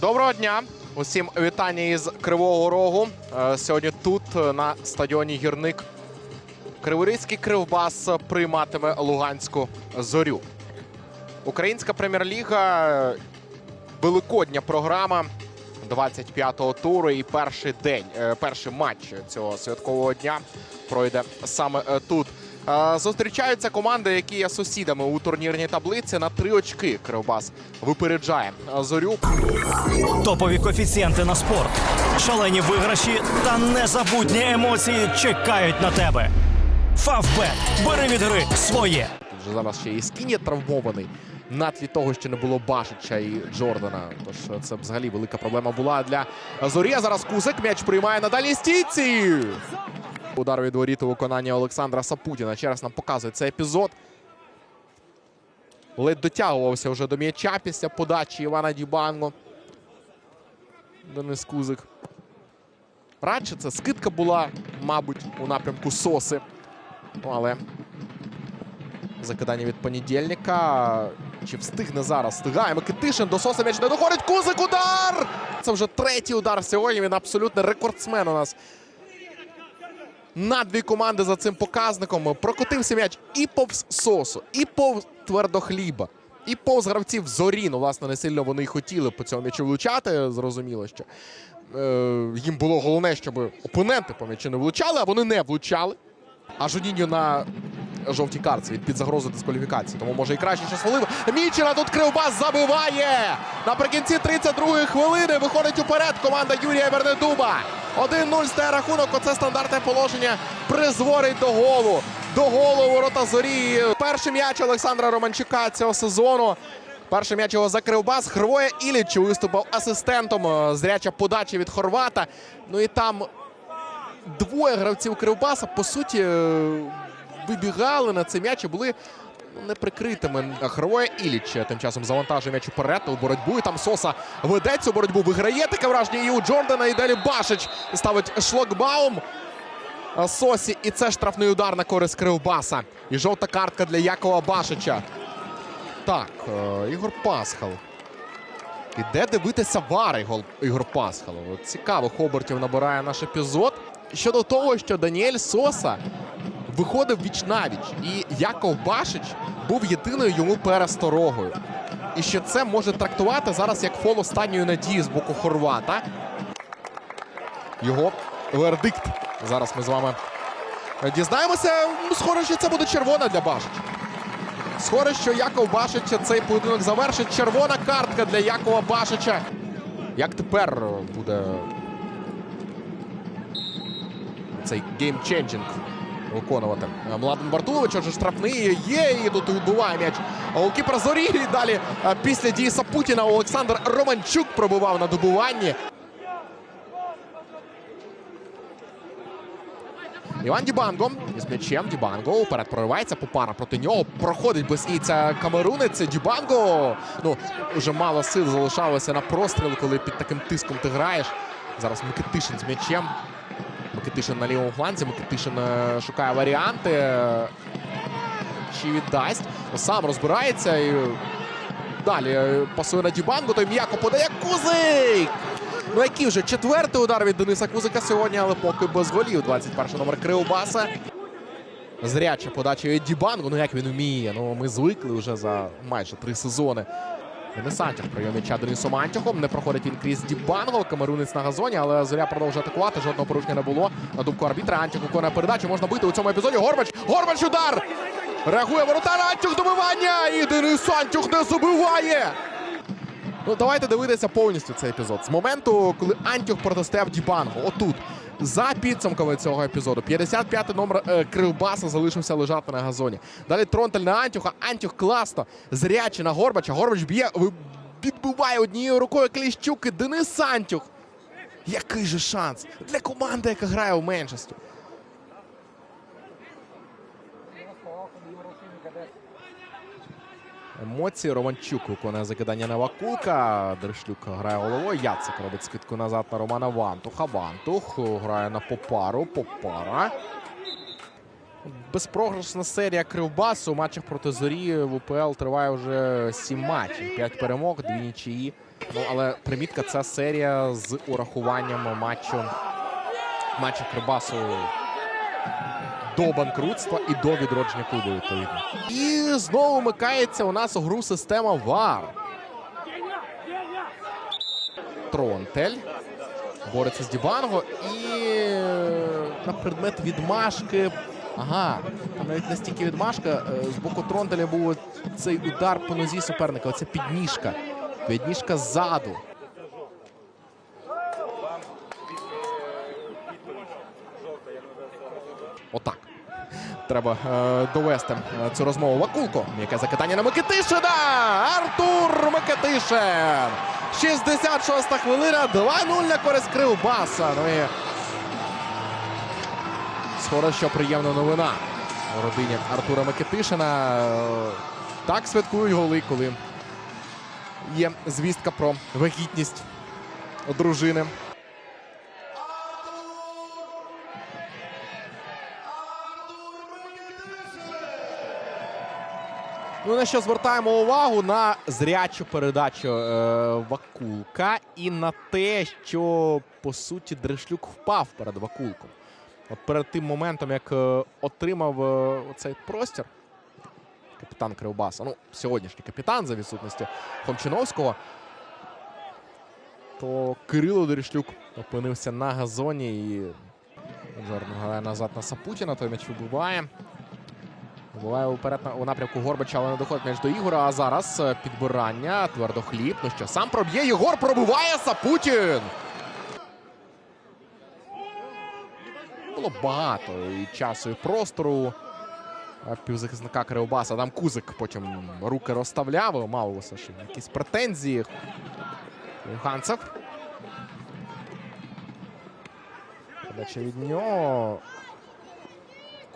Доброго дня! Усім вітання із Кривого Рогу. Е, Сьогодні тут, е, на стадіоні Гірник, Криворізький Кривбас прийматиме Луганську зорю. Українська прем'єр-ліга, е, великодня програма 25-го туру і перший день, перший матч цього святкового дня пройде саме тут. Е, Зустрічаються команди, які є сусідами у турнірній таблиці на три очки. Кривбас випереджає зорю. Топові коефіцієнти на спорт, шалені виграші та незабутні емоції чекають на тебе. Фавбет. Бери від гри своє. Тут же зараз ще і Скіні травмований. На тлі того, що не було Башича і Джордана. Тож це взагалі велика проблема була для зорі. А Зараз Кузик м'яч приймає на дальній стійці. Удар від воріт у виконанні Олександра Сапутіна. Ще раз нам показує цей епізод. Ледь дотягувався вже до м'яча після подачі Івана Дібанго. Денис Кузик. Радше це скидка була, мабуть, у напрямку Соси. Ну, але Закидання від понедільника. Чи встигне зараз? Встигає Микитишин. До Соса м'яч не доходить. Кузик удар! Це вже третій удар сьогодні. Він абсолютно рекордсмен у нас. На дві команди за цим показником. Прокотився м'яч і повз Сосу, і повз твердохліба, і повз гравців зорі. Ну, власне, не сильно вони й хотіли по цьому м'ячу влучати. Зрозуміло, що е, їм було головне, щоб опоненти по м'ячу не влучали, а вони не влучали. А Жуніньо на жовтій картці від під загрозу дискваліфікації. Тому може і краще що свалив. Мічина тут Кривбас забиває. Наприкінці 32-ї хвилини виходить уперед команда Юрія Вернедуба. 1-0 стає рахунок. Оце стандартне положення призводить до голу. До голу ворота зорі. Перший м'яч Олександра Романчука цього сезону. Перший м'яч його закрив бас. Хривоє Іліч виступав асистентом. Е, Зряча подача від Хорвата. Ну і там двоє гравців Кривбаса, по суті, е, вибігали на цей м'яч і були неприкритими. Хровоє Іліч тим часом завантажує м'яч уперед у боротьбу. І там Соса веде цю боротьбу. Виграє таке враження і у Джордана. І далі Башич ставить шлокбаум. Сосі, і це штрафний удар на користь Кривбаса. І жовта картка для Якова Башича. Так, е, Ігор Пасхал. Іде дивитися вар Ігор, Пасхал. От Цікавих обертів набирає наш епізод. Щодо того, що Даніель Соса виходив віч навіч, і Яков Башич був єдиною йому пересторогою. І що це може трактувати зараз як фол останньої надії з боку Хорвата. Його вердикт. Зараз ми з вами дізнаємося. Ну, Схоже, що це буде червона для Башича. Схоже, що Яков Башич цей поєдинок завершить. Червона картка для Якова Башича. Як тепер буде цей геймченджинг виконувати Младен Бартулович? Отже, штрафний є і тут відбуває м'яч. Голкіпер Зорі. І далі після дії Сапутіна Олександр Романчук пробував на добуванні. Іван Дібанго із м'ячем. Дібанго уперед проривається. Попара проти нього. Проходить боснійця Камерунець. Дібанго. Ну, вже мало сил залишалося на простріл, коли під таким тиском ти граєш. Зараз Микитишин з м'ячем. Микитишин на лівому фланзі. Микитишин шукає варіанти. Чи віддасть? Сам розбирається і далі пасує на Дібанго. Той м'яко подає Кузик! Ну, який вже четвертий удар від Дениса Кузика сьогодні, але поки без голів. 21 номер Кривбаса. Зряча подача від Дібанго. Ну як він вміє? Ну ми звикли вже за майже три сезони. Денис Антюх прийом м'яча Денисом Антюхом. Не проходить він крізь Дібанго. Камерунець на газоні, але Зоря продовжує атакувати. Жодного порушення не було. На думку арбітра Антюх виконує передачу. Можна бити у цьому епізоді. Горбач! Горбач удар! Реагує воротар Антюх добивання! І Денис Антюх не забиває! Ну, давайте дивитися повністю цей епізод. З моменту, коли Антюх протистояв Дібанго. Отут. За підсумками цього епізоду. 55-й номер е, Кривбаса залишився лежати на газоні. Далі Тронтель на Антюха. Антюх класно. Зрячий на Горбача. Горбач б'є, відбиває однією рукою Кліщук і Денис Антюх. Який же шанс для команди, яка грає у Менчестері. Емоції Романчук виконує закидання на Вакулка. Дершлюк грає головою. Яцик робить скидку назад на Романа Вантуха. Вантух грає на Попару. Попара. Безпрограшна серія Кривбасу у матчах проти зорі в УПЛ триває вже сім матчів. П'ять перемог, дві нічиї. Ну, але примітка ця серія з урахуванням матчу матчів Кривбасу до банкрутства і до відродження клубу, відповідно. І знову вмикається у нас у гру система ВАР. Тронтель бореться з Дібанго і е, на предмет відмашки. Ага, там навіть настільки відмашка. е, З боку Тронтеля був цей удар по нозі суперника. Оце підніжка. Підніжка ззаду. Отак. Треба е, довести е, цю розмову. Вакулко. Яке закидання на Микитишина. Артур Микитишин. 66-та хвилина. 2-0 на користь Кривбаса. Ну і Схоже, що приємна новина у родині Артура Микитишина. Е, Так святкують голи, коли є звістка про вагітність дружини. Ну, на що звертаємо увагу на зрячу передачу е, Вакулка і на те, що по суті Дрешлюк впав перед Вакулком. От перед тим моментом, як е, отримав е, оцей простір, капітан Кривбаса, ну, сьогоднішній капітан за відсутності Хомчиновського, то Кирило Дрешлюк опинився на газоні і грає назад на Сапутіна, той м'яч вибиває. Буває уперед у напрямку Горбача, але не доходить м'яч до Ігора. А зараз е, підбирання, твердохліб. Ну що, сам проб'є. Єгор пробиває Сапутін. Було багато і часу, і простору. Півзахисника Кривбаса. Там Кузик потім руки розставляв. Мав усе ж якісь претензії. Ганцев. Подача від нього.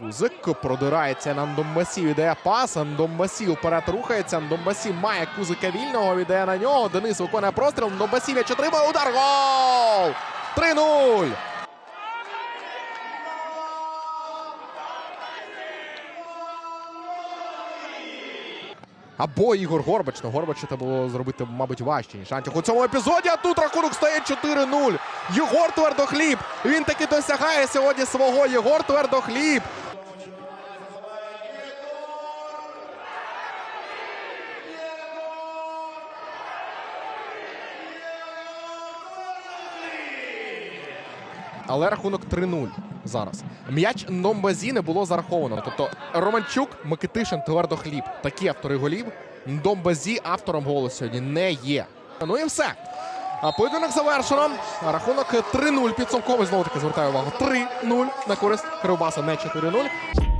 Кузик продирається на Ндомбасі, віддає пас. Ндомбасі вперед рухається. Ндомбасі має Кузика вільного, віддає на нього. Денис виконує простріл. Ндомбасі м'яч отримує удар. Гол! 3-0! Або Ігор Горбач. Ну, Горбачу треба було зробити, мабуть, важче, ніж Антіх у цьому епізоді. А тут рахунок стає 4-0. Єгор Твердохліб. Він таки досягає сьогодні свого. Єгор Твердохліб. Але рахунок 3-0 зараз. М'яч Номбазі не було зараховано. Тобто Романчук, Микитишин, Твердохліб. Такі автори голів. Домбазі автором голу сьогодні не є. Ну і все. А поєдинок завершено. Рахунок 3-0. Підсумковий знову таки звертаю увагу. 3-0 на користь Кривбаса, не 4-0.